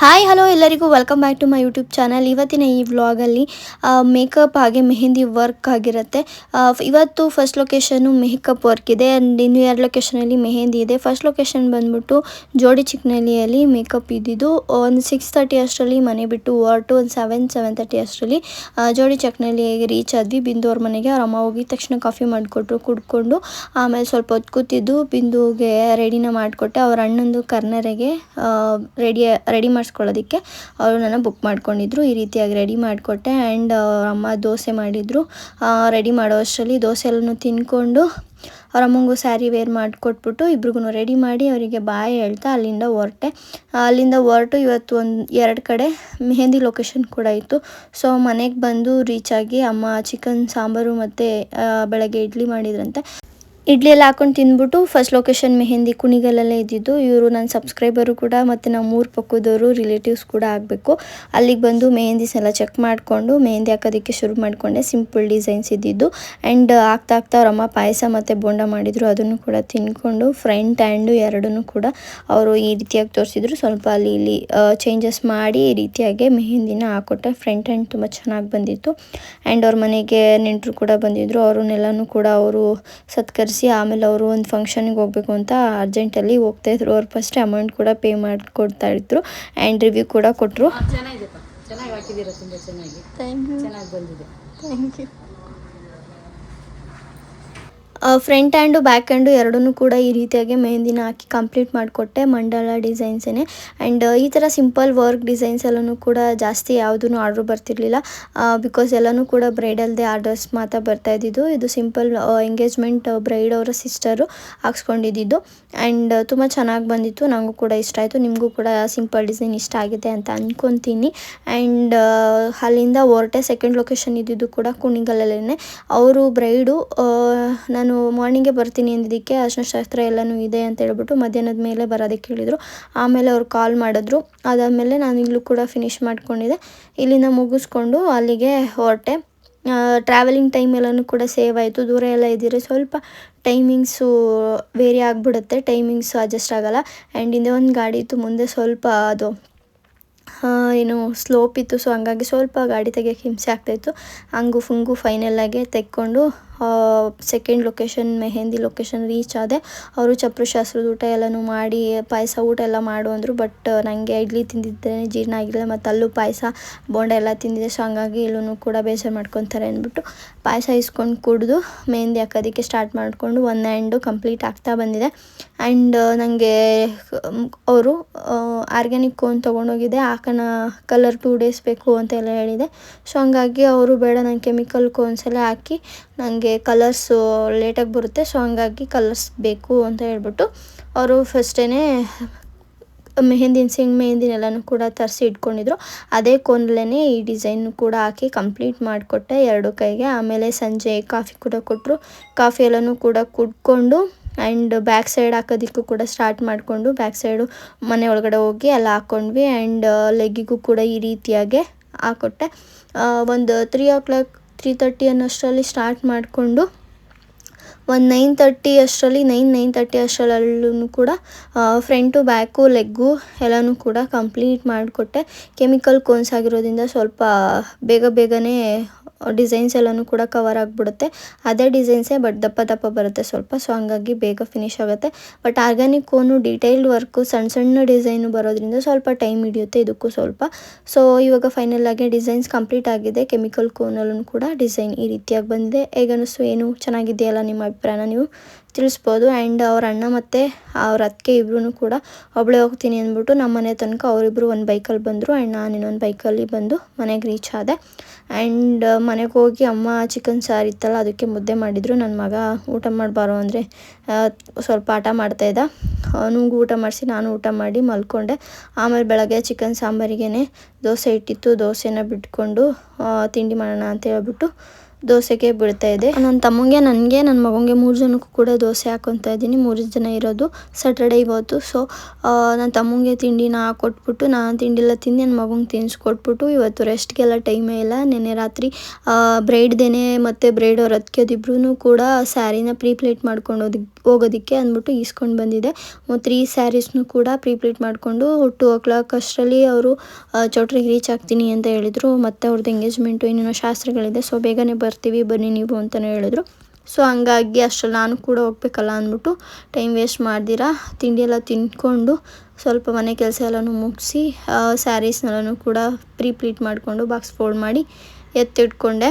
Hi hello ಎಲ್ಲರಿಗೂ. Welcome back to my YouTube channel ಇವತ್ತಿನ ಈ ವ್ಲಾಗಲ್ಲಿ ಮೇಕಪ್ ಹಾಗೆ ಮೆಹಂದಿ ವರ್ಕ್ ಆಗಿರುತ್ತೆ. ಇವತ್ತು ಫಸ್ಟ್ ಲೊಕೇಶನ್ನು ಮೇಕಪ್ ವರ್ಕ್ ಇದೆ. ಆ್ಯಂಡ್ ಇನ್ನು ಎರಡು ಲೊಕೇಶನಲ್ಲಿ ಮೆಹಂದಿ ಇದೆ. ಫಸ್ಟ್ ಲೊಕೇಶನ್ ಬಂದ್ಬಿಟ್ಟು ಜೋಡಿ ಚಿಕ್ಕನಹಳ್ಳಿಯಲ್ಲಿ ಮೇಕಪ್ ಇದ್ದಿದ್ದು, ಒಂದು ಸಿಕ್ಸ್ ತರ್ಟಿ ಅಷ್ಟರಲ್ಲಿ ಮನೆ ಬಿಟ್ಟು ಹೊರಟು, ಒಂದು ಸೆವೆನ್ ಸೆವೆನ್ ತರ್ಟಿ ಅಷ್ಟರಲ್ಲಿ ಜೋಡಿ ಚಕ್ನಲ್ಲಿ ರೀಚ್ ಆದ್ವಿ. ಬಿಂದು ಅವ್ರ ಮನೆಗೆ ಅವ್ರ ಅಮ್ಮ ಹೋಗಿ ತಕ್ಷಣ ಕಾಫಿ ಮಾಡಿಕೊಟ್ರು, ಕುಡ್ಕೊಂಡು ಆಮೇಲೆ ಸ್ವಲ್ಪ ಹೊತ್ತು ಕೂತಿದ್ದು, ಬಿಂದುಗೆ ರೆಡಿನ ಮಾಡಿಕೊಟ್ಟೆ. ಅವ್ರ ಅಣ್ಣಂದು ಕರ್ನರೆಗೆ ರೆಡಿ ರೆಡಿ ಮಾಡಿಸ್ಕೊಳ್ಳೋದಕ್ಕೆ. ಅವರು ನನ್ನ ಬುಕ್ ಮಾಡ್ಕೊಂಡಿದ್ರು, ಈ ರೀತಿಯಾಗಿ ರೆಡಿ ಮಾಡಿಕೊಟ್ಟೆ. ಆ್ಯಂಡ್ ಅಮ್ಮ ದೋಸೆ ಮಾಡಿದರು. ರೆಡಿ ಮಾಡೋ ಅಷ್ಟರಲ್ಲಿ ದೋಸೆ ಎಲ್ಲನೂ ತಿನ್ಕೊಂಡು, ಅವ್ರ ಅಮ್ಮಂಗೂ ಸ್ಯಾರಿ ವೇರ್ ಮಾಡಿಕೊಟ್ಬಿಟ್ಟು ಇಬ್ರಿಗೂ ರೆಡಿ ಮಾಡಿ ಅವರಿಗೆ ಬಾಯ್ ಹೇಳ್ತಾ ಅಲ್ಲಿಂದ ಹೊರಟೆ. ಅಲ್ಲಿಂದ ಹೊರಟು ಇವತ್ತು ಒಂದು, ಎರಡು ಕಡೆ ಮೆಹಂದಿ ಲೊಕೇಶನ್ ಕೂಡ ಇತ್ತು. ಸೊ, ಮನೆಗೆ ಬಂದು ರೀಚ್ ಆಗಿ ಅಮ್ಮ ಚಿಕನ್ ಸಾಂಬಾರು ಮತ್ತು ಬೆಳಗ್ಗೆ ಇಡ್ಲಿ ಮಾಡಿದ್ರಂತೆ. ಇಡ್ಲಿ ಎಲ್ಲ ಹಾಕೊಂಡು ತಿಂದ್ಬಿಟ್ಟು ಫಸ್ಟ್ ಲೊಕೇಶನ್ ಮೆಹೆಂದಿ ಕುಣಿಗಲಲ್ಲೇ ಇದ್ದಿದ್ದು. ಇವರು ನನ್ನ ಸಬ್ಸ್ಕ್ರೈಬರು ಕೂಡ ಮತ್ತು ನಮ್ಮ ಮೂರು ಪಕ್ಕದವರು ರಿಲೇಟಿವ್ಸ್ ಕೂಡ ಆಗಬೇಕು. ಅಲ್ಲಿಗೆ ಬಂದು ಮೆಹಂದಿಸ್ ಎಲ್ಲ ಚೆಕ್ ಮಾಡಿಕೊಂಡು ಮೆಹಂದಿ ಹಾಕೋದಕ್ಕೆ ಶುರು ಮಾಡಿಕೊಂಡೆ. ಸಿಂಪಲ್ ಡಿಸೈನ್ಸ್ ಇದ್ದಿದ್ದು. ಆ್ಯಂಡ್ ಆಗ್ತಾ ಆಗ್ತಾ ಅವರಮ್ಮ ಪಾಯಸ ಮತ್ತು ಬೋಂಡ ಮಾಡಿದರು. ಅದನ್ನು ಕೂಡ ತಿನ್ಕೊಂಡು ಫ್ರಂಟ್ ಆ್ಯಂಡು ಎರಡನ್ನೂ ಕೂಡ ಅವರು ಈ ರೀತಿಯಾಗಿ ತೋರಿಸಿದ್ರು. ಸ್ವಲ್ಪ ಅಲ್ಲಿ ಇಲ್ಲಿ ಚೇಂಜಸ್ ಮಾಡಿ ಈ ರೀತಿಯಾಗಿ ಮೆಹಂದಿನ ಹಾಕೊಟ್ಟೆ ಫ್ರಂಟ್ ಆ್ಯಂಡ್ ತುಂಬ ಚೆನ್ನಾಗಿ ಬಂದಿತ್ತು. ಆ್ಯಂಡ್ ಅವ್ರ ಮನೆಗೆ ನೆಂಟರು ಕೂಡ ಬಂದಿದ್ದರು ಅವ್ರನ್ನೆಲ್ಲನೂ ಕೂಡ ಅವರು ಸತ್ಕರಿಸಿ ಆಮೇಲೆ ಅವರು ಒಂದು ಫಂಕ್ಷನಿಗೆ ಹೋಗಬೇಕು ಅಂತ ಅರ್ಜೆಂಟಲ್ಲಿ ಹೋಗ್ತಾಯಿದ್ರು ಅವ್ರು ಫಸ್ಟ್ ಅಮೌಂಟ್ ಕೂಡ ಪೇ ಮಾಡಿಕೊಡ್ತಾ ಇದ್ರು ಆ್ಯಂಡ್ ರಿವ್ಯೂ ಕೂಡ ಕೊಟ್ಟರು ಚೆನ್ನಾಗಿದೆ ಚೆನ್ನಾಗಿ ಹಾಕಿದ್ದೀರಾ ತುಂಬ ಚೆನ್ನಾಗಿ. ಥ್ಯಾಂಕ್ ಯು ಚೆನ್ನಾಗಿ ಬಂದಿದೆ. Thank you front and back and ಎರಡನ್ನೂ ಕೂಡ ಈ ರೀತಿಯಾಗಿ ಮೆಹಂದಿನ ಹಾಕಿ ಕಂಪ್ಲೀಟ್ ಮಾಡಿಕೊಟ್ಟೆ, ಮಂಡಲ ಡಿಸೈನ್ಸೇ ಆ್ಯಂಡ್ ಈ ಥರ ಸಿಂಪಲ್ ವರ್ಕ್ ಡಿಸೈನ್ಸ್ ಎಲ್ಲನೂ ಕೂಡ ಜಾಸ್ತಿ ಯಾವುದೂ ಆರ್ಡ್ರ್ ಬರ್ತಿರ್ಲಿಲ್ಲ. ಬಿಕಾಸ್ ಎಲ್ಲನೂ ಕೂಡ ಬ್ರೈಡಲ್ದೇ ಆರ್ಡರ್ಸ್ ಮಾತ್ರ ಬರ್ತಾ ಇದ್ದಿದ್ದು. ಇದು ಸಿಂಪಲ್ ಎಂಗೇಜ್ಮೆಂಟ್ ಬ್ರೈಡ್ ಅವರ ಸಿಸ್ಟರು ಹಾಕ್ಸ್ಕೊಂಡಿದ್ದು ಆ್ಯಂಡ್ ತುಂಬ ಚೆನ್ನಾಗಿ ಬಂದಿತ್ತು. ನನಗೂ ಕೂಡ ಇಷ್ಟ ಆಯಿತು. ನಿಮಗೂ ಕೂಡ ಸಿಂಪಲ್ ಡಿಸೈನ್ ಇಷ್ಟ ಆಗಿದೆ ಅಂತ ಅಂದ್ಕೊತೀನಿ ಆ್ಯಂಡ್ ಅಲ್ಲಿಂದ ಹೊರಟೆ ಸೆಕೆಂಡ್ ಲೊಕೇಶನ್ ಇದ್ದಿದ್ದು ಕೂಡ ಕುಣಿಗಲಲ್ಲೇ ಅವರು ಬ್ರೈಡು ನಾನು ಮಾರ್ನಿಂಗೇ ಬರ್ತೀನಿ ಅಂದಿದ್ದಕ್ಕೆ ಅರ್ಶನ ಶಾಸ್ತ್ರ ಎಲ್ಲನೂ ಇದೆ ಅಂತ ಹೇಳ್ಬಿಟ್ಟು ಮಧ್ಯಾಹ್ನದ ಮೇಲೆ ಬರೋದಕ್ಕೆ ಹೇಳಿದರು. ಆಮೇಲೆ ಅವ್ರು ಕಾಲ್ ಮಾಡಿದ್ರು. ಅದಾದಮೇಲೆ ನಾನು ಇಲ್ಲೂ ಕೂಡ ಫಿನಿಶ್ ಮಾಡಿಕೊಂಡಿದ್ದೆ. ಇಲ್ಲಿಂದ ಮುಗಿಸ್ಕೊಂಡು ಅಲ್ಲಿಗೆ ಹೊರಟೆ. ಟ್ರಾವೆಲಿಂಗ್ ಟೈಮ್ ಎಲ್ಲನೂ ಕೂಡ ಸೇವ್ ಆಯಿತು. ದೂರ ಎಲ್ಲ ಇದ್ದೀರಿ. ಸ್ವಲ್ಪ ಟೈಮಿಂಗ್ಸು ವೇರಿ ಆಗಿಬಿಡುತ್ತೆ. ಟೈಮಿಂಗ್ಸು ಅಡ್ಜಸ್ಟ್ ಆಗೋಲ್ಲ. ಆ್ಯಂಡ್ ಹಿಂದೆ ಒಂದು ಗಾಡಿ ಇತ್ತು. ಮುಂದೆ ಸ್ವಲ್ಪ ಅದು ಏನು ಸ್ಲೋಪ್ ಇತ್ತು. ಸೊ ಹಂಗಾಗಿ ಸ್ವಲ್ಪ ಗಾಡಿ ತೆಗಿಯೋಕ್ಕೆ ಹಿಂಸೆ ಆಗ್ತಾಯಿತ್ತು ಹಂಗು ಫುಂಗು ಫೈನಲ್ಲಾಗಿ ತೆಕ್ಕೊಂಡು second location mehendi location reach ಆದೆ. ಅವರು ಚಪ್ರ ಶಾಸ್ತ್ರದ ಊಟ ಎಲ್ಲನೂ ಮಾಡಿ, ಪಾಯಸ ಊಟ ಎಲ್ಲ ಮಾಡು ಅಂದರು ಬಟ್ ನನಗೆ ಇಡ್ಲಿ ತಿಂದಿದ್ದೇ ಜೀರ್ಣ ಆಗಿಲ್ಲ ಮತ್ತು ಅಲ್ಲೂ ಪಾಯಸ, ಬೋಂಡ ಎಲ್ಲ ತಿಂದಿದೆ ಸೊ ಹಂಗಾಗಿ ಇಲ್ಲೂ ಕೂಡ ಬೇಜಾರು ಮಾಡ್ಕೊತಾರೆ ಅಂದ್ಬಿಟ್ಟು ಪಾಯಸ ಇಸ್ಕೊಂಡು ಕುಡಿದು ಮೆಹಂದಿ ಹಾಕೋದಕ್ಕೆ ಸ್ಟಾರ್ಟ್ ಮಾಡಿಕೊಂಡು ಒನ್ ಆ್ಯಂಡು ಕಂಪ್ಲೀಟ್ ಆಗ್ತಾ ಬಂದಿದೆ. ಆ್ಯಂಡ್ ನನಗೆ ಅವರು ಆರ್ಗ್ಯಾನಿಕ್ ಕೋನ್ ತೊಗೊಂಡೋಗಿದ್ದೆ. ಹಾಕೋಣ ಕಲರ್ ಟೂ ಡೇಸ್ ಬೇಕು ಅಂತ ಎಲ್ಲ ಹೇಳಿದೆ. ಸೊ ಹಂಗಾಗಿ ಅವರು ಬೇಡ ನಾನು ಕೆಮಿಕಲ್ ಕೋನ್ಸೆಲ್ಲ ಹಾಕಿ ನನಗೆ ಕಲರ್ಸು ಲೇಟಾಗಿ ಬರುತ್ತೆ. ಸೊ ಹಂಗಾಗಿ ಕಲರ್ಸ್ ಬೇಕು ಅಂತ ಹೇಳ್ಬಿಟ್ಟು ಅವರು ಫಸ್ಟೇ ಮೆಹಂದಿನ ಸಿಂಗ್ ಮೆಹಂದಿನೆಲ್ಲನೂ ಕೂಡ ತರಿಸಿ ಇಟ್ಕೊಂಡಿದ್ರು. ಅದೇ ಕೋನಲ್ಲೇ ಈ ಡಿಸೈನ್ ಕೂಡ ಹಾಕಿ ಕಂಪ್ಲೀಟ್ ಮಾಡಿಕೊಟ್ಟೆ ಎರಡು ಕೈಗೆ. ಆಮೇಲೆ ಸಂಜೆ ಕಾಫಿ ಕೂಡ ಕೊಟ್ಟರು ಕಾಫಿ ಎಲ್ಲನೂ ಕೂಡ ಕುಡ್ಕೊಂಡು ಆ್ಯಂಡ್ ಬ್ಯಾಕ್ ಸೈಡ್ ಹಾಕೋದಕ್ಕೂ ಕೂಡ ಸ್ಟಾರ್ಟ್ ಮಾಡಿಕೊಂಡು ಬ್ಯಾಕ್ ಸೈಡು ಮನೆ ಒಳಗಡೆ ಹೋಗಿ ಎಲ್ಲ ಹಾಕ್ಕೊಂಡ್ವಿ ಆ್ಯಂಡ್ ಲೆಗ್ಗಿಗೂ ಕೂಡ ಈ ರೀತಿಯಾಗೆ ಹಾಕೊಟ್ಟೆ. ಒಂದು three o'clock three thirty ಅನ್ನೋಷ್ಟರಲ್ಲಿ ಸ್ಟಾರ್ಟ್ ಮಾಡಿಕೊಂಡು, ಒಂದು ನೈನ್ ತರ್ಟಿ ಅಷ್ಟರಲ್ಲಿ ನೈನ್ ನೈನ್ ತರ್ಟಿ ಅಷ್ಟರಲ್ಲೂ ಕೂಡ ಫ್ರಂಟು ಬ್ಯಾಕು ಲೆಗ್ಗು ಎಲ್ಲನೂ ಕೂಡ ಕಂಪ್ಲೀಟ್ ಮಾಡಿಕೊಟ್ಟೆ. ಕೆಮಿಕಲ್ ಕೋನ್ಸ್ ಆಗಿರೋದ್ರಿಂದ ಸ್ವಲ್ಪ ಬೇಗ ಬೇಗನೆ ಡಿಸೈನ್ಸ್ ಎಲ್ಲನೂ ಕೂಡ ಕವರ್ ಆಗಿಬಿಡುತ್ತೆ. ಅದೇ ಡಿಸೈನ್ಸೇ ಬಟ್ ದಪ್ಪ ದಪ್ಪ ಬರುತ್ತೆ ಸ್ವಲ್ಪ. ಸೊ ಹಂಗಾಗಿ ಬೇಗ ಫಿನಿಶ್ ಆಗುತ್ತೆ. But organic cone detailed work ಸಣ್ಣ ಸಣ್ಣ ಡಿಸೈನು ಬರೋದ್ರಿಂದ ಸ್ವಲ್ಪ ಟೈಮ್ ಹಿಡಿಯುತ್ತೆ ಇದಕ್ಕೂ ಸ್ವಲ್ಪ. ಸೊ ಇವಾಗ ಫೈನಲ್ ಆಗಿ ಡಿಸೈನ್ಸ್ ಕಂಪ್ಲೀಟ್ ಆಗಿದೆ. ಕೆಮಿಕಲ್ ಕೋನಲ್ಲೂ ಕೂಡ ಡಿಸೈನ್ ಈ ರೀತಿಯಾಗಿ ಬಂದಿದೆ. ಹೇಗನ್ನಿಸ್ತು ಏನು ಚೆನ್ನಾಗಿದೆಯಲ್ಲ ನಿಮ್ಮ ಅಭಿಪ್ರಾಯನ ನೀವು ತಿಳಿಸ್ಬೋದು. ಆ್ಯಂಡ್ ಅವ್ರ ಅಣ್ಣ ಮತ್ತು ಅವ್ರ ಅತ್ತಿಗೆ ಇಬ್ಬರೂ ಕೂಡ ಒಬ್ಬಳೇ ಹೋಗ್ತೀನಿ ಅಂದ್ಬಿಟ್ಟು ನಮ್ಮ ಮನೆ ತನಕ ಅವರಿಬ್ಬರು ಒಂದು ಬೈಕಲ್ಲಿ ಬಂದರು. ಆ್ಯಂಡ್ ನಾನು ಇನ್ನೊಂದು ಬೈಕಲ್ಲಿ ಬಂದು ಮನೆಗೆ ರೀಚ್ ಆದೆ. ಆ್ಯಂಡ್ ಮನೆಗೆ ಹೋಗಿ ಅಮ್ಮ ಚಿಕನ್ ಸಾರು ಇತ್ತಲ್ಲ, ಅದಕ್ಕೆ ಮುದ್ದೆ ಮಾಡಿದರು. ನನ್ನ ಮಗ ಊಟ ಮಾಡಬಾರೋ ಅಂದರೆ ಸ್ವಲ್ಪ ಆಟ ಮಾಡ್ತಾಯಿದ್ದ ಅವನಿಗೂ ಊಟ ಮಾಡಿಸಿ, ನಾನು ಊಟ ಮಾಡಿ ಮಲ್ಕೊಂಡೆ. ಆಮೇಲೆ ಬೆಳಗ್ಗೆ ಚಿಕನ್ ಸಾಂಬಾರಿಗೇ ದೋಸೆ ಇಟ್ಟಿತ್ತು. ದೋಸೆನ ಬಿಟ್ಕೊಂಡು ತಿಂಡಿ ಮಾಡೋಣ ಅಂತ ಹೇಳ್ಬಿಟ್ಟು ದೋಸೆಗೆ ಬಿಡ್ತಾ ಇದೆ. ನನ್ನ ತಮ್ಮಂಗೆ, ನನಗೆ, ನನ್ನ ಮಗನಿಗೆ ಮೂರು ಜನಕ್ಕೂ ಕೂಡ ದೋಸೆ ಹಾಕೊತಾ ಇದ್ದೀನಿ. ಮೂರು ಜನ ಇರೋದು ಸಾಟರ್ಡೆ ಇವತ್ತು. ಸೊ ನನ್ನ ತಮ್ಮಂಗೆ ತಿಂಡಿನ ಹಾಕೊಟ್ಬಿಟ್ಟು ನಾನು ತಿಂಡಿಲ್ಲ ತಿಂದು ನನ್ನ ಮಗಂಗೆ ತಿನ್ನಿಸ್ಕೊಟ್ಬಿಟ್ಟು ಇವತ್ತು ರೆಸ್ಟ್ಗೆಲ್ಲ ಟೈಮೇ ಇಲ್ಲ. ನೆನ್ನೆ ರಾತ್ರಿ ಬ್ರೈಡ್ದೇನೆ ಮತ್ತು ಬ್ರೈಡ್ ಅವ್ರು ಅದಕ್ಕೆದಿಬ್ರು ಕೂಡ ಸ್ಯಾರಿನ ಪ್ರೀ ಪ್ಲೇಟ್ ಮಾಡ್ಕೊಂಡು ಹೋಗೋದಕ್ಕೆ ಅಂದ್ಬಿಟ್ಟು ಈಸ್ಕೊಂಡು ಬಂದಿದೆ. ತ್ರೀ ಸ್ಯಾರೀಸ್ನು ಕೂಡ ಪ್ರೀ ಪ್ಲೇಟ್ ಮಾಡಿಕೊಂಡು ಟು ಓ ಕ್ಲಾಕ್ ಅಷ್ಟರಲ್ಲಿ ಅವರು ಚೌಟ್ರಿಗೆ ರೀಚ್ ಆಗ್ತೀನಿ ಅಂತ ಹೇಳಿದರು. ಮತ್ತು ಅವ್ರದ್ದು ಎಂಗೇಜ್ಮೆಂಟು ಇನ್ನೇನೋ ಶಾಸ್ತ್ರಗಳಿದೆ. ಸೊ ಬೇಗನೆ ಬರ್ತೀವಿ, ಬನ್ನಿ ನೀವು ಅಂತಲೇ ಹೇಳಿದ್ರು. ಸೊ ಹಂಗಾಗಿ ಅಷ್ಟರಲ್ಲಿ ನಾನು ಕೂಡ ಹೋಗ್ಬೇಕಲ್ಲ ಅಂದ್ಬಿಟ್ಟು ಟೈಮ್ ವೇಸ್ಟ್ ಮಾಡ್ದಿರಾ? ತಿಂಡಿ ಎಲ್ಲ ತಿಂದ್ಕೊಂಡು ಸ್ವಲ್ಪ ಮನೆ ಕೆಲಸ ಎಲ್ಲನೂ ಮುಗಿಸಿ ಸ್ಯಾರೀಸ್ನೆಲ್ಲನೂ ಕೂಡ ಪ್ರೀ ಪ್ಲೀಟ್ ಮಾಡಿಕೊಂಡು ಬಾಕ್ಸ್ ಫೋಲ್ಡ್ ಮಾಡಿ ಎತ್ತಿಟ್ಕೊಂಡೆ.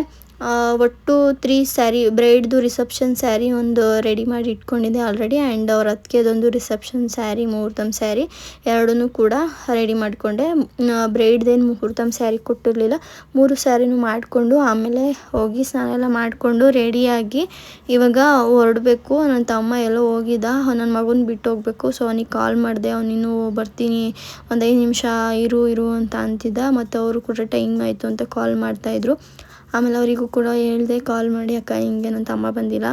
ಒಟ್ಟು ತ್ರೀ ಸ್ಯಾರಿ, ಬ್ರೈಡ್ದು ರಿಸೆಪ್ಷನ್ ಸ್ಯಾರಿ ಒಂದು ರೆಡಿ ಮಾಡಿ ಇಟ್ಕೊಂಡಿದ್ದೆ ಆಲ್ರೆಡಿ ಆ್ಯಂಡ್ ಅವ್ರ ಅದಕ್ಕೆದೊಂದು ರಿಸೆಪ್ಷನ್ ಸ್ಯಾರಿ ಮುಹೂರ್ತಮ್ ಸ್ಯಾರಿ ಎರಡೂ ಕೂಡ ರೆಡಿ ಮಾಡಿಕೊಂಡೆ. ಬ್ರೈಡ್ದೇನು ಮುಹೂರ್ತಮ್ ಸ್ಯಾರಿ ಕೊಟ್ಟಿರಲಿಲ್ಲ, ಮೂರು ಸ್ಯಾರಿನೂ ಮಾಡಿಕೊಂಡು ಆಮೇಲೆ ಹೋಗಿ ಸ್ನಾನ ಎಲ್ಲ ಮಾಡಿಕೊಂಡು ರೆಡಿಯಾಗಿ ಇವಾಗ ಹೊರಡಬೇಕು. ನನ್ನ ತಮ್ಮ ಎಲ್ಲೋ ಹೋಗಿದ್ದ, ನನ್ನ ಮಗನ ಬಿಟ್ಟು ಹೋಗಬೇಕು. ಸೊ ಅವನಿಗೆ ಕಾಲ್ ಮಾಡಿದೆ ಅವನಿನ್ನು ಬರ್ತೀನಿ, ಒಂದು ಐದು ನಿಮಿಷ ಇರು ಇರು ಅಂತ ಅಂತಿದ್ದ. ಮತ್ತು ಅವರು ಕೂಡ ಟೈಮ್ ಆಯಿತು ಅಂತ ಕಾಲ್ ಮಾಡ್ತಾಯಿದ್ರು ಆಮೇಲೆ ಅವರಿಗೂ ಕೂಡ ಹೇಳಿದೆ ಕಾಲ್ ಮಾಡಿ, ಅಕ್ಕ, ಹಿಂಗೆ ನನ್ನ ತಮ್ಮ ಬಂದಿಲ್ಲ.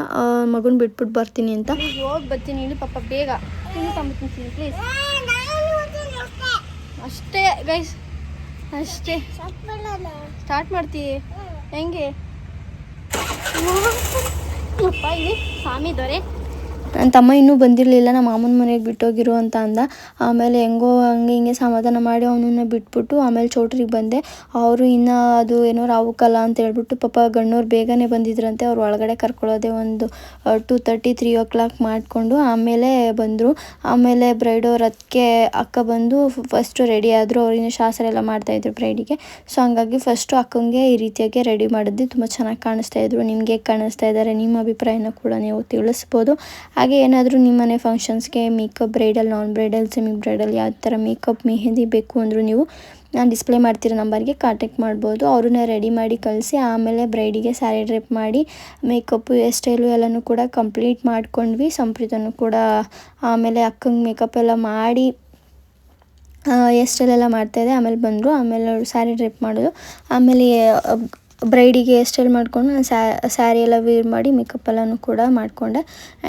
ಮಗನ ಬಿಟ್ಬಿಟ್ಟು ಬರ್ತೀನಿ ಅಂತ. ಹೋಗಿ ಬರ್ತೀನಿ ಇಲ್ಲಿ ಪಾಪ ಬೇಗ. ಪ್ಲೀಸ್ ಅಷ್ಟೇ ಗೈಸ್ ಅಷ್ಟೇ. ಸ್ಟಾರ್ಟ್ ಮಾಡ್ತೀವಿ ಹೆಂಗೆ? ಇಲ್ಲಿ ಸ್ವಾಮಿ ದೊರೆ. ನನ್ನ ತಮ್ಮ ಇನ್ನೂ ಬಂದಿರಲಿಲ್ಲ, ನಮ್ಮ ಮಾಮನ ಮನೆಗೆ ಬಿಟ್ಟೋಗಿರು ಅಂತ ಅಂದ. ಆಮೇಲೆ ಹೆಂಗೋ ಹಂಗೆ ಹಿಂಗೆ ಸಮಾಧಾನ ಮಾಡಿ ಅವನನ್ನ ಬಿಟ್ಬಿಟ್ಟು ಆಮೇಲೆ ಚೌಟ್ರಿಗೆ ಬಂದೆ. ಅವರು ಇನ್ನು ಅದು ಏನೋ ರಾವುಕಲ್ಲ ಅಂತ ಹೇಳ್ಬಿಟ್ಟು ಪಾಪ ಗಣ್ಣವ್ರು ಬೇಗನೆ ಬಂದಿದ್ರಂತೆ, ಅವ್ರು ಒಳಗಡೆ ಕರ್ಕೊಳ್ಳೋದೆ ಒಂದು two thirty three o'clock ಮಾಡಿಕೊಂಡು ಆಮೇಲೆ ಬಂದರು. ಆಮೇಲೆ ಬ್ರೈಡ್ ಅದಕ್ಕೆ ಅಕ್ಕ ಬಂದು ಫಸ್ಟು ರೆಡಿ ಆದರು. ಅವ್ರಿನ ಶಾಸ್ತ್ರ ಎಲ್ಲ ಮಾಡ್ತಾಯಿದ್ರು ಬ್ರೈಡಿಗೆ ಸೊ ಹಂಗಾಗಿ ಫಸ್ಟು ಅಕ್ಕಂಗೆ ಈ ರೀತಿಯಾಗಿ ರೆಡಿ ಮಾಡಿದ್ವಿ. ತುಂಬ ಚೆನ್ನಾಗಿ ಕಾಣಿಸ್ತಾ ಇದ್ರು. ನಿಮಗೆ ಕಾಣಿಸ್ತಾ ಇದ್ದಾರೆ ನಿಮ್ಮ ಅಭಿಪ್ರಾಯನ ಕೂಡ ನೀವು ತಿಳಿಸ್ಬೋದು. ಹಾಗೆ ಏನಾದರೂ ನಿಮ್ಮನೆ ಫಂಕ್ಷನ್ಸ್ಗೆ makeup bridal non bridal semi bridal ಯಾವ ಥರ ಮೇಕಪ್ ಮೆಹೆಂದಿ ಬೇಕು ಅಂದರೂ ನೀವು ನಾನು ಡಿಸ್ಪ್ಲೇ ಮಾಡ್ತಿರೋ ನಂಬರ್ಗೆ ಕಾಂಟ್ಯಾಕ್ಟ್ ಮಾಡ್ಬೋದು. ಅವ್ರನ್ನ ರೆಡಿ ಮಾಡಿ ಕಳಿಸಿ, ಆಮೇಲೆ ಬ್ರೈಡಿಗೆ ಸ್ಯಾರಿ ಡ್ರೆಪ್ ಮಾಡಿ ಮೇಕಪ್ಪು ಹೇರ್ ಸ್ಟೈಲು ಎಲ್ಲನೂ ಕೂಡ ಕಂಪ್ಲೀಟ್ ಮಾಡ್ಕೊಂಡ್ವಿ. ಸಂಪ್ರೀತನೂ ಕೂಡ ಆಮೇಲೆ ಅಕ್ಕಂಗೆ ಮೇಕಪ್ ಎಲ್ಲ ಮಾಡಿ ಹೇರ್ ಸ್ಟೈಲೆಲ್ಲ ಮಾಡ್ತಾಯಿದ್ದೆ ಆಮೇಲೆ ಬಂದರು. ಆಮೇಲೆ ಅವರು ಸ್ಯಾರಿ ಡ್ರೆಪ್ ಮಾಡೋದು. ಆಮೇಲೆ ಬ್ರೈಡಿಗೆ ಹೇರ್ ಸ್ಟೈಲ್ ಮಾಡಿಕೊಂಡು ನಾನು ಸ್ಯಾರಿ ಎಲ್ಲ ವೇರ್ ಮಾಡಿ ಮೇಕಪ್ ಎಲ್ಲನೂ ಕೂಡ ಮಾಡಿಕೊಂಡೆ.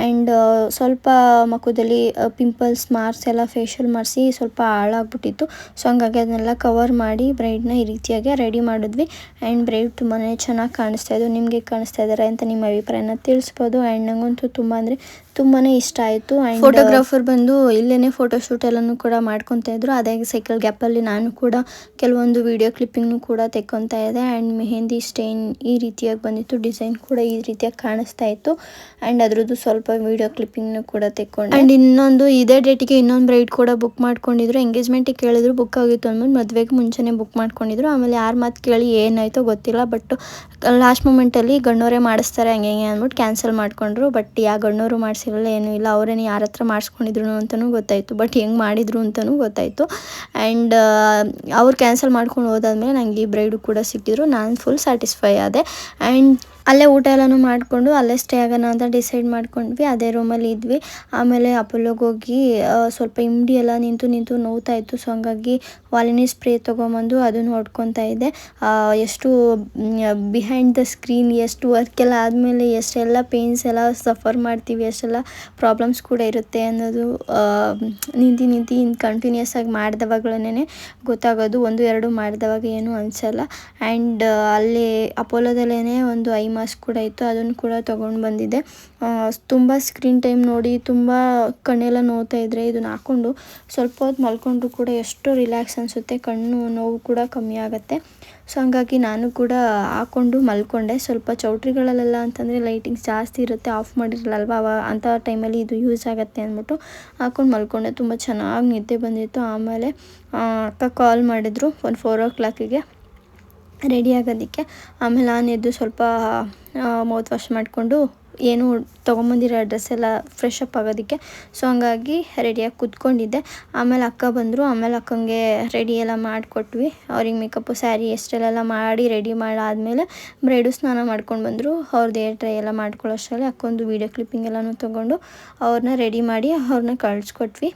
ಆ್ಯಂಡ್ ಸ್ವಲ್ಪ ಮುಖದಲ್ಲಿ ಪಿಂಪಲ್ಸ್ ಮಾರ್ಕ್ಸ್ ಎಲ್ಲ ಫೇಶಿಯಲ್ ಮಾಡಿಸಿ ಸ್ವಲ್ಪ ಹಾಳಾಗ್ಬಿಟ್ಟಿತ್ತು. ಸೊ ಹಂಗಾಗಿ ಅದನ್ನೆಲ್ಲ ಕವರ್ ಮಾಡಿ ಬ್ರೈಡ್ನ ಈ ರೀತಿಯಾಗಿ ರೆಡಿ ಮಾಡಿದ್ವಿ. ಆ್ಯಂಡ್ ಬ್ರೈಡ್ ತುಂಬಾ ಚೆನ್ನಾಗಿ ಕಾಣಿಸ್ತಾ ಇದ್ದು ನಿಮಗೆ ಕಾಣಿಸ್ತಾ ಇದ್ದಾರೆ ಅಂತ ನಿಮ್ಮ ಅಭಿಪ್ರಾಯನ ತಿಳಿಸ್ಬೋದು. ಆ್ಯಂಡ್ ನಂಗಂತೂ ತುಂಬ ಅಂದರೆ ತುಂಬಾ ಇಷ್ಟ ಆಯಿತು. ಆ್ಯಂಡ್ ಫೋಟೋಗ್ರಾಫರ್ ಬಂದು ಇಲ್ಲೇ ಫೋಟೋ ಶೂಟ್ ಎಲ್ಲನೂ ಕೂಡ ಮಾಡ್ಕೊತಾ ಇದ್ರು. ಅದೇ ಸೈಕಲ್ ಗ್ಯಾಪಲ್ಲಿ ನಾನು ಕೂಡ ಕೆಲವೊಂದು ವಿಡಿಯೋ ಕ್ಲಿಪ್ಪಿಂಗ್ನು ಕೂಡ ತೆಕ್ಕೊತಾ ಇದೆ ಆ್ಯಂಡ್ ಮೆಹಂದಿ ಸ್ಟೈನ್ ಈ ರೀತಿಯಾಗಿ ಬಂದಿತ್ತು, ಡಿಸೈನ್ ಕೂಡ ಈ ರೀತಿಯಾಗಿ ಕಾಣಿಸ್ತಾ ಇತ್ತು. ಆ್ಯಂಡ್ ಅದರದ್ದು ಸ್ವಲ್ಪ ವೀಡಿಯೋ ಕ್ಲಿಪ್ಪಿಂಗ್ನು ಕೂಡ ತೆಕ್ಕೊಂಡು. ಆ್ಯಂಡ್ ಇನ್ನೊಂದು ಇದೇ ಡೇಟಿಗೆ ಇನ್ನೊಂದು ಬ್ರೈಡ್ ಕೂಡ ಬುಕ್ ಮಾಡ್ಕೊಂಡಿದ್ರು. ಎಂಗೇಜ್ಮೆಂಟಿಗೆ ಕೇಳಿದ್ರು ಬುಕ್ ಆಗಿತ್ತು ಅಂದ್ಬಿಟ್ಟು ಮದುವೆಗೆ ಮುಂಚೆನೇ ಬುಕ್ ಮಾಡ್ಕೊಂಡಿದ್ರು. ಆಮೇಲೆ ಯಾರು ಮಾತು ಕೇಳಿ ಏನಾಯ್ತೋ ಗೊತ್ತಿಲ್ಲ ಬಟ್ ಲಾಸ್ಟ್ ಮೂಮೆಂಟಲ್ಲಿ ಗಣ್ಣವರೇ ಮಾಡಿಸ್ತಾರೆ ಹಂಗೆ ಹಿಂಗೆ ಅಂದ್ಬಿಟ್ಟು ಕ್ಯಾನ್ಸಲ್ ಮಾಡ್ಕೊಂಡ್ರು. ಬಟ್ ಯಾ ಗಣ್ಣವರು ಮಾಡಿಸಿರಲ್ಲ, ಏನೂ ಇಲ್ಲ. ಅವರೇನು ಯಾರ ಹತ್ರ ಮಾಡಿಸ್ಕೊಂಡಿದ್ರು ಅಂತಲೂ ಗೊತ್ತಾಯಿತು. ಬಟ್ ಹೆಂಗೆ ಮಾಡಿದ್ರು ಅಂತಲೂ ಗೊತ್ತಾಯಿತು. ಆ್ಯಂಡ್ ಅವ್ರು ಕ್ಯಾನ್ಸಲ್ ಮಾಡ್ಕೊಂಡು ಹೋದಾದ್ಮೇಲೆ ನನಗೆ ಈ ಬ್ರೈಡು ಕೂಡ ಸಿಕ್ಕಿದ್ರು. ನಾನು ಫುಲ್ ಸ್ಯಾಟಿಸ್ಫೈ ಆದೆ ಆ್ಯಂಡ್ ಅಲ್ಲೇ ಊಟ ಎಲ್ಲನೂ ಮಾಡಿಕೊಂಡು ಅಲ್ಲೇ ಸ್ಟೇ ಆಗೋಣ ಅಂತ ಡಿಸೈಡ್ ಮಾಡ್ಕೊಂಡ್ವಿ. ಅದೇ ರೂಮಲ್ಲಿ ಇದ್ವಿ. ಆಮೇಲೆ ಅಪೋಲೋಗೆ ಹೋಗಿ ಸ್ವಲ್ಪ ಇಮ್ಡಿ ಎಲ್ಲ ನಿಂತು ನಿಂತು ನೋವ್ತಾ ಇತ್ತು ಸೊ ಹಂಗಾಗಿ ವಾಲಿನಿ ಸ್ಪ್ರೇ ತೊಗೊಂಬಂದು ಅದನ್ನು ಹೊಡ್ಕೊತಾ ಇದ್ದೆ. ಎಷ್ಟು ಬಿಹೈಂಡ್ ದ ಸ್ಕ್ರೀನ್ ಎಷ್ಟು ವರ್ಕ್ ಎಲ್ಲ ಆದಮೇಲೆ ಎಷ್ಟೆಲ್ಲ ಪೇನ್ಸ್ ಎಲ್ಲ ಸಫರ್ ಮಾಡ್ತೀವಿ, ಎಷ್ಟೆಲ್ಲ ಪ್ರಾಬ್ಲಮ್ಸ್ ಕೂಡ ಇರುತ್ತೆ ಅನ್ನೋದು ನಿಂತು ನಿಂತು ಇನ್ನು ಕಂಟಿನ್ಯೂಸ್ ಆಗಿ ಮಾಡಿದವಾಗಳೇ ಗೊತ್ತಾಗೋದು. ಒಂದು, ಎರಡು ಮಾಡಿದವಾಗ ಏನೂ ಅನಿಸಲ್ಲ. ಆ್ಯಂಡ್ ಅಲ್ಲಿ ಅಪೋಲೋದಲ್ಲೇ ಒಂದು ಐ ಮಾಸ್ಕ್ ಕೂಡ ಇತ್ತು, ಅದನ್ನು ಕೂಡ ತೊಗೊಂಡು ಬಂದಿದ್ದೆ. ತುಂಬ ಸ್ಕ್ರೀನ್ ಟೈಮ್ ನೋಡಿ ತುಂಬ ಕಣ್ಣೆಲ್ಲ ನೋವ್ತಾ ಇದ್ದರೆ ಇದನ್ನು ಹಾಕ್ಕೊಂಡು ಸ್ವಲ್ಪ ಹೊತ್ತು ಮಲ್ಕೊಂಡ್ರು ಕೂಡ ಎಷ್ಟು ರಿಲ್ಯಾಕ್ಸ್ ಅನಿಸುತ್ತೆ, ಕಣ್ಣು ನೋವು ಕೂಡ ಕಮ್ಮಿ ಆಗುತ್ತೆ. ಸೊ ಹಂಗಾಗಿ ನಾನು ಕೂಡ ಹಾಕ್ಕೊಂಡು ಮಲ್ಕೊಂಡೆ. ಸ್ವಲ್ಪ ಚೌಟ್ರಿಗಳಲ್ಲೆಲ್ಲ ಅಂತಂದರೆ ಲೈಟಿಂಗ್ಸ್ ಜಾಸ್ತಿ ಇರುತ್ತೆ ಆಫ್ ಮಾಡಿರಲ್ಲಲ್ವ ಅವ ಅಂಥ ಟೈಮಲ್ಲಿ ಇದು ಯೂಸ್ ಆಗುತ್ತೆ ಅಂದ್ಬಿಟ್ಟು ಹಾಕ್ಕೊಂಡು ಮಲ್ಕೊಂಡೆ. ತುಂಬ ಚೆನ್ನಾಗಿ ನಿದ್ದೆ ಬಂದಿತ್ತು. ಆಮೇಲೆ ಅಕ್ಕ ಕಾಲ್ ಮಾಡಿದರು, ಒಂದು ಫೋರ್ ಓ ಕ್ಲಾಕಿಗೆ ರೆಡಿ ಆಗೋದಕ್ಕೆ. ಆಮೇಲೆ ನಾನು ಎದ್ದು ಸ್ವಲ್ಪ ಮೌತ್ ವಾಶ್ ಮಾಡಿಕೊಂಡು ಏನು ತೊಗೊಂಬಂದಿರೋ ಡ್ರೆಸ್ ಎಲ್ಲ ಫ್ರೆಶ್ ಅಪ್ ಆಗೋದಕ್ಕೆ. ಸೊ ಹಂಗಾಗಿ ರೆಡಿಯಾಗಿ ಕೂತ್ಕೊಂಡಿದ್ದೆ. ಆಮೇಲೆ ಅಕ್ಕ ಬಂದರು. ಆಮೇಲೆ ಅಕ್ಕಂಗೆ ರೆಡಿ ಎಲ್ಲ ಮಾಡಿಕೊಟ್ವಿ. ಅವ್ರಿಗೆ ಮೇಕಪ್ಪು ಸ್ಯಾರಿ ಎಷ್ಟೆಲ್ಲ ಮಾಡಿ ರೆಡಿ ಮಾಡಾದಮೇಲೆ ಬ್ರೈಡು ಸ್ನಾನ ಮಾಡ್ಕೊಂಡು ಬಂದರು. ಅವ್ರದ್ದು ಏರ್ ಟ್ರೈ ಎಲ್ಲ ಮಾಡ್ಕೊಳ್ಳೋಷ್ಟರಲ್ಲಿ ಅಕ್ಕೊಂದು ವೀಡಿಯೋ ಕ್ಲಿಪ್ಪಿಂಗ್ ಎಲ್ಲನೂ ತೊಗೊಂಡು ಅವ್ರನ್ನ ರೆಡಿ ಮಾಡಿ ಅವ್ರನ್ನ ಕಳಿಸ್ಕೊಟ್ವಿ.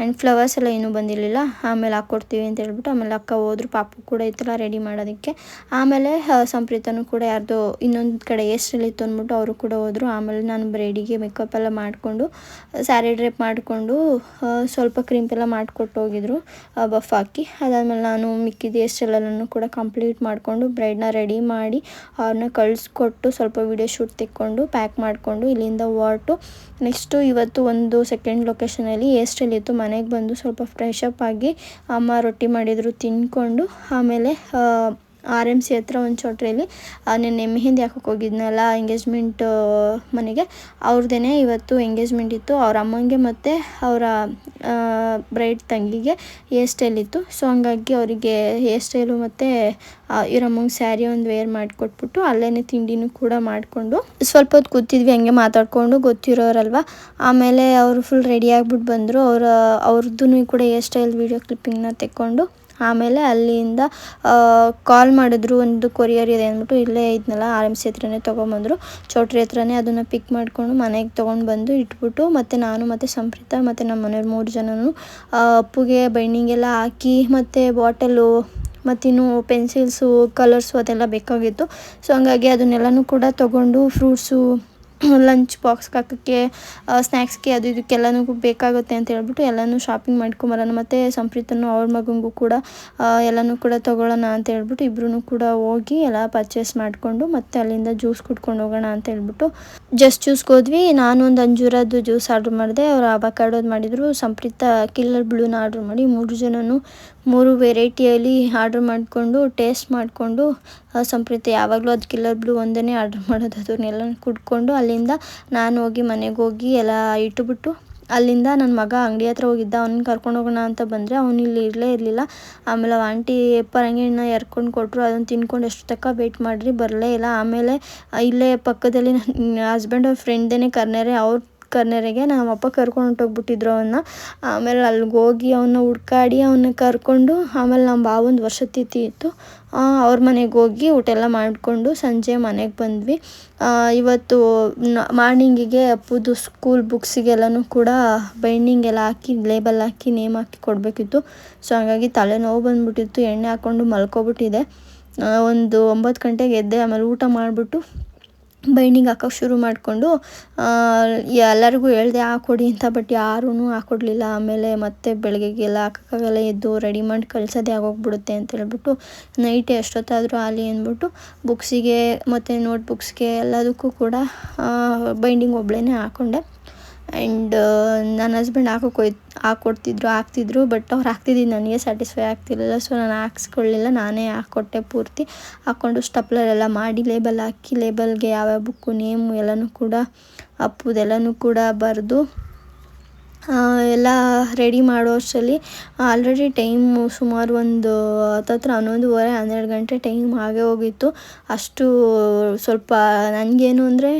ಆ್ಯಂಡ್ ಫ್ಲವರ್ಸ್ ಎಲ್ಲ ಏನೂ ಬಂದಿರಲಿಲ್ಲ. ಆಮೇಲೆ ಹಾಕ್ಕೊಡ್ತೀವಿ ಅಂತ ಹೇಳ್ಬಿಟ್ಟು ಆಮೇಲೆ ಅಕ್ಕ ಹೋದ್ರು, ಪಾಪು ಕೂಡ ಇತ್ತಲ್ಲ ರೆಡಿ ಮಾಡೋದಕ್ಕೆ. ಆಮೇಲೆ ಸಂಪ್ರೀತನೂ ಕೂಡ ಯಾರ್ದೋ ಇನ್ನೊಂದು ಕಡೆ ಇತ್ತು ಅಂದ್ಬಿಟ್ಟು ಅವರು ಕೂಡ ಹೋದರು. ಆಮೇಲೆ ನಾನು ಬ್ರೈಡಿಗೆ ಮೇಕಪ್ ಎಲ್ಲ ಮಾಡಿಕೊಂಡು ಸ್ಯಾರಿ ಡ್ರೇಪ್ ಮಾಡಿಕೊಂಡು ಸ್ವಲ್ಪ ಕ್ರೀಮ್ ಎಲ್ಲ ಮಾಡಿಕೊಟ್ಟು ಹೋಗಿದ್ರು ಬಫ್ ಹಾಕಿ. ಅದಾದಮೇಲೆ ನಾನು ಮಿಕ್ಕಿದ ಎಷ್ಟೆಲ್ಲನೂ ಕೂಡ ಕಂಪ್ಲೀಟ್ ಮಾಡಿಕೊಂಡು ಬ್ರೈಡ್ನ ರೆಡಿ ಮಾಡಿ ಅವ್ರನ್ನ ಕಳಿಸ್ಕೊಟ್ಟು ಸ್ವಲ್ಪ ವಿಡಿಯೋ ಶೂಟ್ ತೆಕ್ಕೊಂಡು ಪ್ಯಾಕ್ ಮಾಡಿಕೊಂಡು ಇಲ್ಲಿಂದ ಹೊರಟು. ನೆಕ್ಸ್ಟು ಇವತ್ತು ಒಂದು ಸೆಕೆಂಡ್ ಲೊಕೇಶನಲ್ಲಿ ಏಸ್ಟೆಲ್ ಇತ್ತು ಮನೆಗೆ ಬಂದು ಸ್ವಲ್ಪ ಫ್ರೆಶ್ ಅಪ್ ಆಗಿ ಅಮ್ಮ ರೊಟ್ಟಿ ಮಾಡಿದ್ರು ತಿನ್ಕೊಂಡು ಆಮೇಲೆ ಆರ್ ಎಂ ಸಿ ಹತ್ರ ಒಂದು ಚೌಟ್ರಿಯಲ್ಲಿ ನಿನ್ನೆ ಮೆಹಂದಿ ಹಾಕೋಕೆ ಹೋಗಿದ್ನಲ್ಲ ಎಂಗೇಜ್ಮೆಂಟ್ ಮನೆಗೆ. ಅವ್ರದ್ದೇ ಇವತ್ತು ಎಂಗೇಜ್ಮೆಂಟ್ ಇತ್ತು. ಅವ್ರ ಅಮ್ಮಂಗೆ ಮತ್ತು ಅವರ ಬ್ರೈಡ್ ತಂಗಿಗೆ ಹೇರ್ ಸ್ಟೈಲ್ ಇತ್ತು. ಸೊ ಹಂಗಾಗಿ ಅವರಿಗೆ ಹೇರ್ ಸ್ಟೈಲು ಮತ್ತು ಇವ್ರ ಅಮ್ಮಂಗೆ ಸ್ಯಾರಿ ಒಂದು ವೇರ್ ಮಾಡಿಕೊಟ್ಬಿಟ್ಟು ಅಲ್ಲೇ ತಿಂಡಿನೂ ಕೂಡ ಮಾಡಿಕೊಂಡು ಸ್ವಲ್ಪ ಹೊತ್ತು ಕೂತಿದ್ವಿ, ಹಂಗೆ ಮಾತಾಡಿಕೊಂಡು ಗೊತ್ತಿರೋರಲ್ವ. ಆಮೇಲೆ ಅವರು ಫುಲ್ ರೆಡಿ ಆಗಿಬಿಟ್ಟು ಬಂದರು. ಅವರ ಅವ್ರದ್ದು ಕೂಡ ಹೇರ್ ಸ್ಟೈಲ್ ವೀಡಿಯೋ ಕ್ಲಿಪ್ಪಿಂಗ್ನ ತೆಕ್ಕೊಂಡು ಆಮೇಲೆ ಅಲ್ಲಿಂದ ಕಾಲ್ ಮಾಡಿದ್ರು ಒಂದು ಕೊರಿಯರ್ ಇದೆ ಅಂದ್ಬಿಟ್ಟು ಇಲ್ಲೇ ಇದ್ನಲ್ಲ ಆರ್ ಎಂ ಸಿ ಹತ್ರನೇ ತೊಗೊಂಬಂದರು. ಚೌಟ್ರಿ ಹತ್ರನೇ ಅದನ್ನು ಪಿಕ್ ಮಾಡಿಕೊಂಡು ಮನೆಗೆ ತೊಗೊಂಡು ಬಂದು ಇಟ್ಬಿಟ್ಟು ಮತ್ತು ನಾನು ಮತ್ತು ಸಂಪ್ರೀತ ಮತ್ತು ನಮ್ಮ ಮನೆಯವ್ರು ಮೂರು ಜನನು ಅಪ್ಪುಗೆ ಬೈಂಡಿಂಗ್ ಎಲ್ಲ ಹಾಕಿ ಮತ್ತು ಬಾಟಲು ಮತ್ತಿನ್ನು ಪೆನ್ಸಿಲ್ಸು ಕಲರ್ಸು ಅದೆಲ್ಲ ಬೇಕಾಗಿತ್ತು. ಸೊ ಹಂಗಾಗಿ ಅದನ್ನೆಲ್ಲನೂ ಕೂಡ ತೊಗೊಂಡು ಫ್ರೂಟ್ಸು ಲಂಚ್ ಬಾಕ್ಸ್ಗೆ ಹಾಕೋಕ್ಕೆ ಸ್ನ್ಯಾಕ್ಸ್ಗೆ ಅದು ಇದಕ್ಕೆಲ್ಲನೂ ಬೇಕಾಗುತ್ತೆ ಅಂತ ಹೇಳ್ಬಿಟ್ಟು ಎಲ್ಲನೂ ಶಾಪಿಂಗ್ ಮಾಡ್ಕೊಂಬರೋಣ ಮತ್ತು ಸಂಪ್ರೀತನು ಅವ್ರ ಮಗನಿಗೂ ಕೂಡ ಎಲ್ಲನೂ ಕೂಡ ತೊಗೊಳ್ಳೋಣ ಅಂತ ಹೇಳ್ಬಿಟ್ಟು ಇಬ್ಬರೂ ಕೂಡ ಹೋಗಿ ಎಲ್ಲ ಪರ್ಚೇಸ್ ಮಾಡಿಕೊಂಡು ಮತ್ತೆ ಅಲ್ಲಿಂದ ಜ್ಯೂಸ್ ಕುಡ್ಕೊಂಡು ಹೋಗೋಣ ಅಂತ ಹೇಳ್ಬಿಟ್ಟು ಜಸ್ಟ್ ಜ್ಯೂಸ್ಗೆ ಹೋದ್ವಿ. ನಾನು ಒಂದು ಅಂಜೂರದ್ದು ಜ್ಯೂಸ್ ಆರ್ಡ್ರ್ ಮಾಡಿದೆ. ಅವ್ರು ಅಬಕಾಡೋದು ಮಾಡಿದರು. ಸಂಪ್ರೀತ ಕಿಲ್ಲರ್ ಬ್ಲೂನ ಆರ್ಡ್ರ್ ಮಾಡಿ ಮೂರು ಜನನು ಮೂರು ವೆರೈಟಿಯಲ್ಲಿ ಆರ್ಡ್ರ್ ಮಾಡಿಕೊಂಡು ಟೇಸ್ಟ್ ಮಾಡಿಕೊಂಡು ಸಂಪ್ರೀತ ಯಾವಾಗಲೂ ಅದು ಕಿಲ್ಲರ್ ಬ್ಲೂ ಒಂದನ್ನೇ ಆರ್ಡ್ರ್ ಮಾಡೋದು. ಅದನ್ನೆಲ್ಲ ಕುಡ್ಕೊಂಡು ಅಲ್ಲಿಂದ ನಾನು ಹೋಗಿ ಮನೆಗೆ ಹೋಗಿ ಎಲ್ಲ ಇಟ್ಟುಬಿಟ್ಟು ಅಲ್ಲಿಂದ ನನ್ನ ಮಗ ಅಂಗಡಿ ಹತ್ರ ಹೋಗಿದ್ದ. ಅವ್ನಿಗೆ ಕರ್ಕೊಂಡು ಹೋಗೋಣ ಅಂತ ಬಂದರೆ ಅವನು ಇಲ್ಲಿ ಇರಲೇ ಇರಲಿಲ್ಲ. ಆಮೇಲೆ ಅವ ಆಂಟಿ ಪರಂಗಿನ ಎರ್ಕೊಂಡು ಕೊಟ್ಟರು ಅದನ್ನು ತಿನ್ಕೊಂಡು ಎಷ್ಟು ತಕ್ಕ ವೆಯ್ಟ್ ಮಾಡಿರಿ, ಬರಲೇ ಇಲ್ಲ. ಆಮೇಲೆ ಇಲ್ಲೇ ಪಕ್ಕದಲ್ಲಿ ನನ್ನ ಹಸ್ಬೆಂಡ್ ಅವ್ರ ಫ್ರೆಂಡ್ದೇ ಕರ್ನೇರೆ. ಅವ್ರ ಕರ್ನೆರೆಗೆ ನಮ್ಮಪ್ಪ ಕರ್ಕೊಂಡು ಹೊಂಟೋಗ್ಬಿಟ್ಟಿದ್ರು ಅವನ್ನ. ಆಮೇಲೆ ಅಲ್ಲಿಗೆ ಹೋಗಿ ಅವನ್ನ ಹುಡ್ಕಾಡಿ ಅವನ್ನ ಕರ್ಕೊಂಡು ಆಮೇಲೆ ನಮ್ಮ ಬಾವೊಂದು ವರ್ಷ ತಿಥಿ ಇತ್ತು. ಅವ್ರ ಮನೆಗೆ ಹೋಗಿ ಊಟ ಎಲ್ಲ ಮಾಡಿಕೊಂಡು ಸಂಜೆ ಮನೆಗೆ ಬಂದ್ವಿ. ಇವತ್ತು ಮಾರ್ನಿಂಗಿಗೆ ಅಪ್ಪುದು ಸ್ಕೂಲ್ ಬುಕ್ಸಿಗೆಲ್ಲನೂ ಕೂಡ ಬೈಂಡಿಂಗ್ ಎಲ್ಲ ಹಾಕಿ, ಲೇಬಲ್ ಹಾಕಿ, ನೇಮ್ ಹಾಕಿ ಕೊಡಬೇಕಿತ್ತು. ಸೊ, ಹಾಗಾಗಿ ತಲೆನೋವು ಬಂದ್ಬಿಟ್ಟಿತ್ತು, ಎಣ್ಣೆ ಹಾಕ್ಕೊಂಡು ಮಲ್ಕೊಬಿಟ್ಟಿದೆ. ಒಂದು ಒಂಬತ್ತು ಗಂಟೆಗೆ ಎದ್ದೆ, ಆಮೇಲೆ ಊಟ ಮಾಡಿಬಿಟ್ಟು ಬೈಂಡಿಂಗ್ ಹಾಕೋಕೆ ಶುರು ಮಾಡಿಕೊಂಡು ಎಲ್ಲರಿಗೂ ಹೇಳಿದೆ ಹಾಕ್ಕೊಡಿ ಅಂತ ಬಟ್ ಯಾರೂ ಹಾಕ್ಕೊಡ್ಲಿಲ್ಲ ಆಮೇಲೆ ಮತ್ತೆ ಬೆಳಗ್ಗೆಗೆಲ್ಲ ಹಾಕೋಕ್ಕಾಗಲ್ಲ ಎದ್ದು ರೆಡಿ ಮಾಡಿ ಕಳ್ಸೋದೇ ಆಗೋಗ್ಬಿಡುತ್ತೆ ಅಂತ ಹೇಳ್ಬಿಟ್ಟು ನೈಟ್ ಎಷ್ಟೊತ್ತಾದರೂ ಆಗಲಿ ಅಂದ್ಬಿಟ್ಟು ಬುಕ್ಸಿಗೆ ಮತ್ತು ನೋಟ್ಬುಕ್ಸ್ಗೆ ಎಲ್ಲದಕ್ಕೂ ಕೂಡ ಬೈಂಡಿಂಗ್ ಒಬ್ಬಳೇ ಹಾಕ್ಕೊಂಡೆ ಆ್ಯಂಡ್ ನನ್ನ ಹಸ್ಬೆಂಡ್ ಹಾಕೋಕೆ ಹೋಯ್ ಹಾಕ್ಕೊಡ್ತಿದ್ರು ಹಾಕ್ತಿದ್ರು ಬಟ್ ಅವ್ರು ಹಾಕ್ತಿದ್ದು ನನಗೆ ಸ್ಯಾಟಿಸ್ಫೈ ಆಗ್ತಿರಲಿಲ್ಲ. ಸೊ ನಾನು ಹಾಕ್ಸ್ಕೊಳ್ಳಿಲ್ಲ. ನಾನೇ ಹಾಕ್ಕೊಟ್ಟೆ ಪೂರ್ತಿ. ಹಾಕ್ಕೊಂಡು ಸ್ಟಪ್ಲರೆಲ್ಲ ಮಾಡಿ ಲೇಬಲ್ ಹಾಕಿ ಲೇಬಲ್ಗೆ ಯಾವ್ಯಾವ ಬುಕ್ಕು ನೇಮು ಎಲ್ಲನೂ ಕೂಡ, ಅಪ್ಪುದೆಲ್ಲನೂ ಕೂಡ ಬರೆದು ಎಲ್ಲ ರೆಡಿ ಮಾಡೋ ಅಷ್ಟರಲ್ಲಿ ಆಲ್ರೆಡಿ ಟೈಮು ಸುಮಾರು ಒಂದು ಹತ್ತತ್ರ ಹನ್ನೊಂದುವರೆ, ಹನ್ನೆರಡು ಗಂಟೆ ಟೈಮ್ ಆಗೇ ಹೋಗಿತ್ತು. ಅಷ್ಟು ಸ್ವಲ್ಪ ನನಗೇನು ಅಂದರೆ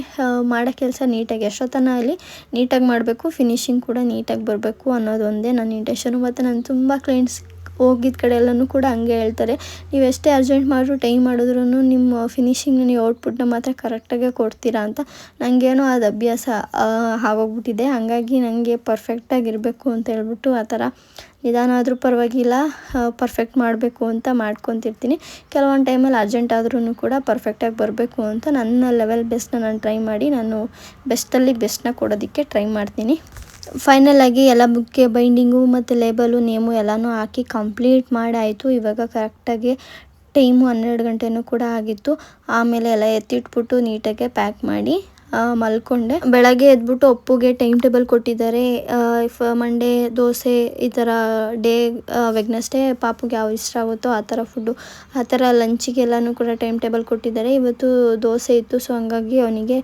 ಮಾಡೋ ಕೆಲಸ ನೀಟಾಗಿ, ಎಷ್ಟೊತ್ತನ ಅಲ್ಲಿ ನೀಟಾಗಿ ಮಾಡಬೇಕು ಫಿನಿಶಿಂಗ್ ಕೂಡ ನೀಟಾಗಿ ಬರಬೇಕು ಅನ್ನೋದೊಂದೇ ನನ್ನ ಇಂಟೆನ್ಷನು ಮತ್ತು ನಾನು ತುಂಬ ಕ್ಲೈಂಟ್ಸ್ ಹೋಗಿದ್ದ ಕಡೆ ಎಲ್ಲನೂ ಕೂಡ ಹಂಗೆ ಹೇಳ್ತಾರೆ. ನೀವು ಎಷ್ಟೇ ಅರ್ಜೆಂಟ್ ಮಾಡಿದ್ರು ಟೈಮ್ ಮಾಡಿದ್ರು ನಿಮ್ಮ ಫಿನಿಷಿಂಗ್ ನೀವು ಔಟ್ಪುಟ್ನ ಮಾತ್ರ ಕರೆಕ್ಟಾಗೆ ಕೊಡ್ತೀರಾ ಅಂತ. ನನಗೇನೋ ಅದು ಅಭ್ಯಾಸ ಆಗೋಗ್ಬಿಟ್ಟಿದೆ. ಹಾಗಾಗಿ ನನಗೆ ಪರ್ಫೆಕ್ಟಾಗಿರಬೇಕು ಅಂತ ಹೇಳ್ಬಿಟ್ಟು ಆ ಥರ ನಿಧಾನ ಆದರೂ ಪರವಾಗಿಲ್ಲ ಪರ್ಫೆಕ್ಟ್ ಮಾಡಬೇಕು ಅಂತ ಮಾಡ್ಕೊತಿರ್ತೀನಿ. ಕೆಲವೊಂದು ಟೈಮಲ್ಲಿ ಅರ್ಜೆಂಟ್ ಆದ್ರೂ ಕೂಡ ಪರ್ಫೆಕ್ಟಾಗಿ ಬರಬೇಕು ಅಂತ ನನ್ನ ಲೆವೆಲ್ ಬೆಸ್ಟ್ನ ನಾನು ಟ್ರೈ ಮಾಡಿ ನಾನು ಬೆಸ್ಟಲ್ಲಿ ಬೆಸ್ಟ್ನ ಕೊಡೋದಕ್ಕೆ ಟ್ರೈ ಮಾಡ್ತೀನಿ. ಫೈನಲ್ ಆಗಿ ಎಲ್ಲ ಬುಕ್ಗೆ ಬೈಂಡಿಂಗು ಮತ್ತು ಲೇಬಲು ನೇಮು ಎಲ್ಲನೂ ಹಾಕಿ ಕಂಪ್ಲೀಟ್ ಮಾಡಿ ಆಯಿತು ಇವಾಗ ಕರೆಕ್ಟಾಗಿ ಟೈಮು ಹನ್ನೆರಡು ಗಂಟೆನೂ ಕೂಡ ಆಗಿತ್ತು. ಆಮೇಲೆ ಎಲ್ಲ ಎತ್ತಿಟ್ಬಿಟ್ಟು ನೀಟಾಗೆ ಪ್ಯಾಕ್ ಮಾಡಿ ಮಲ್ಕೊಂಡೆ. ಬೆಳಗ್ಗೆ ಎದ್ಬಿಟ್ಟು ಅಪ್ಪುಗೆ ಟೈಮ್ ಟೇಬಲ್ ಕೊಟ್ಟಿದ್ದಾರೆ. ಮಂಡೇ ದೋಸೆ ಈ ಥರ ಡೇ ವೆಗ್ನಸ್ಡೇ ಪಾಪುಗೆ ಯಾವ ಇಷ್ಟ ಆಗುತ್ತೋ ಆ ಥರ ಫುಡ್ಡು ಆ ಥರ ಲಂಚಿಗೆಲ್ಲನೂ ಕೂಡ ಟೈಮ್ ಟೇಬಲ್ ಕೊಟ್ಟಿದ್ದಾರೆ. ಇವತ್ತು ದೋಸೆ ಇತ್ತು ಸೊ ಹಂಗಾಗಿ ಅವನಿಗೆ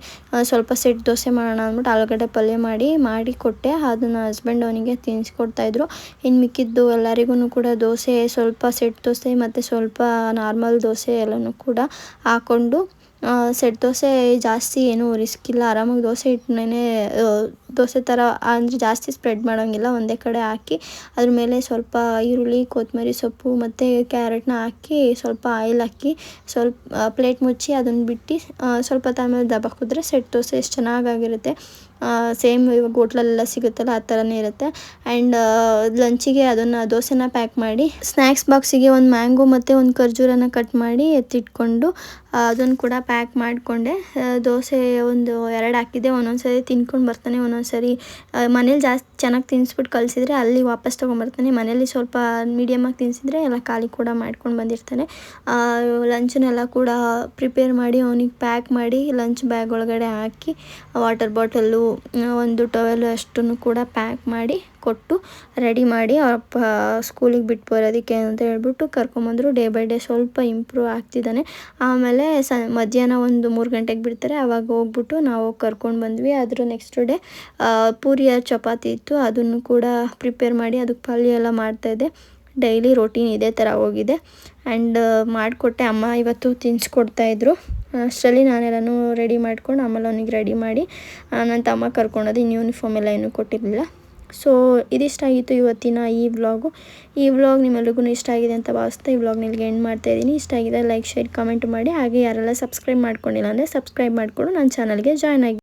ಸ್ವಲ್ಪ ಸೆಟ್ ದೋಸೆ ಮಾಡೋಣ ಅಂದ್ಬಿಟ್ಟು ಆಲೂಗಡ್ಡೆ ಪಲ್ಯ ಮಾಡಿ ಮಾಡಿ ಕೊಟ್ಟೆ. ಅದನ್ನು ಹಸ್ಬೆಂಡ್ ಅವನಿಗೆ ತಿನ್ನಿಸ್ಕೊಡ್ತಾಯಿದ್ರು ಇನ್ನು ಮಿಕ್ಕಿದ್ದು ಎಲ್ಲರಿಗೂ ಕೂಡ ದೋಸೆ ಸ್ವಲ್ಪ ಸೆಟ್ ದೋಸೆ ಮತ್ತು ಸ್ವಲ್ಪ ನಾರ್ಮಲ್ ದೋಸೆ ಎಲ್ಲನೂ ಕೂಡ ಹಾಕ್ಕೊಂಡು ಸೆಟ್ ದೋಸೆ ಜಾಸ್ತಿ ಏನೂ ರಿಸ್ಕ್ ಇಲ್ಲ. ಆರಾಮಾಗಿ ದೋಸೆ ಹಿಟ್ಟನ್ನೇ ದೋಸೆ ಥರ ಅಂದರೆ ಜಾಸ್ತಿ ಸ್ಪ್ರೆಡ್ ಮಾಡೋಂಗಿಲ್ಲ. ಒಂದೇ ಕಡೆ ಹಾಕಿ ಅದ್ರ ಮೇಲೆ ಸ್ವಲ್ಪ ಈರುಳ್ಳಿ ಕೊತ್ತಂಬರಿ ಸೊಪ್ಪು ಮತ್ತು ಕ್ಯಾರೆಟ್ನ ಹಾಕಿ ಸ್ವಲ್ಪ ಆಯಿಲ್ ಹಾಕಿ ಸ್ವಲ್ಪ ಪ್ಲೇಟ್ ಮುಚ್ಚಿ ಅದನ್ನು ಬಿಟ್ಟು ಸ್ವಲ್ಪ ಹೊತ್ತು ಆಮೇಲೆ ದಬಾಕಿದ್ರೆ ಸೆಟ್ ದೋಸೆ ಎಷ್ಟು ಚೆನ್ನಾಗಾಗಿರುತ್ತೆ. ಸೇಮ್ ಇವಾಗ ಹೋಟ್ಲಲ್ಲೆಲ್ಲ ಸಿಗುತ್ತಲ್ಲ, ಆ ಥರನೇ ಇರುತ್ತೆ. ಆ್ಯಂಡ್ ಲಂಚಿಗೆ ಅದನ್ನು ದೋಸೆನ ಪ್ಯಾಕ್ ಮಾಡಿ ಸ್ನ್ಯಾಕ್ಸ್ ಬಾಕ್ಸಿಗೆ ಒಂದು ಮ್ಯಾಂಗೋ ಮತ್ತು ಒಂದು ಖರ್ಜೂರನ ಕಟ್ ಮಾಡಿ ಎತ್ತಿಟ್ಕೊಂಡು ಅದನ್ನು ಕೂಡ ಪ್ಯಾಕ್ ಮಾಡಿಕೊಂಡೆ. ದೋಸೆ ಒಂದು ಎರಡು ಹಾಕಿದ್ದೆ. ಒಂದೊಂದು ಸರಿ ತಿನ್ಕೊಂಡು ಬರ್ತಾನೆ ಒಂದೊಂದು ಸರಿ ಮನೇಲಿ ಜಾಸ್ತಿ ಚೆನ್ನಾಗಿ ತಿನ್ನಿಸ್ಬಿಟ್ಟು ಕಳಿಸಿದ್ರೆ ಅಲ್ಲಿ ವಾಪಸ್ ತೊಗೊಂಬರ್ತಾನೆ. ಮನೇಲಿ ಸ್ವಲ್ಪ ಮೀಡಿಯಮಾಗಿ ತಿನ್ಸಿದ್ರೆ ಎಲ್ಲ ಖಾಲಿ ಕೂಡ ಮಾಡ್ಕೊಂಡು ಬಂದಿರ್ತಾನೆ. ಲಂಚನ್ನೆಲ್ಲ ಕೂಡ ಪ್ರಿಪೇರ್ ಮಾಡಿ ಅವನಿಗೆ ಪ್ಯಾಕ್ ಮಾಡಿ ಲಂಚ್ ಬ್ಯಾಗ್ ಒಳಗಡೆ ಹಾಕಿ ವಾಟರ್ ಬಾಟಲು ಒಂದು ಟವೆಲ್ ಅಷ್ಟನ್ನು ಕೂಡ ಪ್ಯಾಕ್ ಮಾಡಿ ಕೊಟ್ಟು ರೆಡಿ ಮಾಡಿ ಅವ್ರಪ್ಪ ಸ್ಕೂಲಿಗೆ ಬಿಟ್ಟು ಬರೋದಕ್ಕೆ ಅಂತ ಹೇಳ್ಬಿಟ್ಟು ಕರ್ಕೊಂಬಂದರು. ಡೇ ಬೈ ಡೇ ಸ್ವಲ್ಪ ಇಂಪ್ರೂವ್ ಆಗ್ತಿದ್ದಾನೆ. ಆಮೇಲೆ ಸ ಮಧ್ಯಾಹ್ನ ಒಂದು ಮೂರು ಗಂಟೆಗೆ ಬಿಡ್ತಾರೆ. ಆವಾಗ ಹೋಗ್ಬಿಟ್ಟು ನಾವು ಕರ್ಕೊಂಡು ಬಂದ್ವಿ. ಅದ್ರ ನೆಕ್ಸ್ಟ್ ಡೇ ಪೂರಿಯ ಚಪಾತಿ ಇತ್ತು. ಅದನ್ನು ಕೂಡ ಪ್ರಿಪೇರ್ ಮಾಡಿ ಅದಕ್ಕೆ ಪಲ್ಯ ಎಲ್ಲ ಮಾಡ್ತಾಯಿದ್ದೆ ಡೈಲಿ ರೊಟೀನ್ ಇದೇ ಥರ ಹೋಗಿದೆ. ಆ್ಯಂಡ್ ಮಾಡಿಕೊಟ್ಟೆ. ಅಮ್ಮ ಇವತ್ತು ತಿನ್ನಿಸ್ಕೊಡ್ತಾಯಿದ್ರು ಅಷ್ಟರಲ್ಲಿ ನಾನೆಲ್ಲನೂ ರೆಡಿ ಮಾಡ್ಕೊಂಡು ಆಮೇಲೆ ಅವನಿಗೆ ರೆಡಿ ಮಾಡಿ ನನ್ನ ತಮ್ಮ ಕರ್ಕೊಂಡೋದು. ಇನ್ನು ಯೂನಿಫಾರ್ಮ್ ಎಲ್ಲ ಏನೂ ಕೊಟ್ಟಿರಲಿಲ್ಲ. ಸೊ ಇದಿಷ್ಟ ಆಗಿತ್ತು ಇವತ್ತಿನ ಈ ವ್ಲಾಗು ಈ ವ್ಲಾಗ್ ನಿಮ್ಮೆಲ್ಲರಿಗೂ ಇಷ್ಟ ಆಗಿದೆ ಅಂತ ಭಾವಿಸ್ತಾ ಈ ವ್ಲಾಗ್ ನಿಮಗೆ ಎಂಡ್ ಮಾಡ್ತಾ ಇದ್ದೀನಿ. ಇಷ್ಟ ಆಗಿದೆ ಲೈಕ್ ಶೇರ್ ಕಮೆಂಟ್ ಮಾಡಿ. ಹಾಗೆ ಯಾರೆಲ್ಲ ಸಬ್ಸ್ಕ್ರೈಬ್ ಮಾಡ್ಕೊಂಡಿಲ್ಲ ಅಂದರೆ ಸಬ್ಸ್ಕ್ರೈಬ್ ಮಾಡಿಕೊಂಡು. ನನ್ನ ಚಾನಲ್ಗೆ ಜಾಯ್ನ್ ಆಗಿ.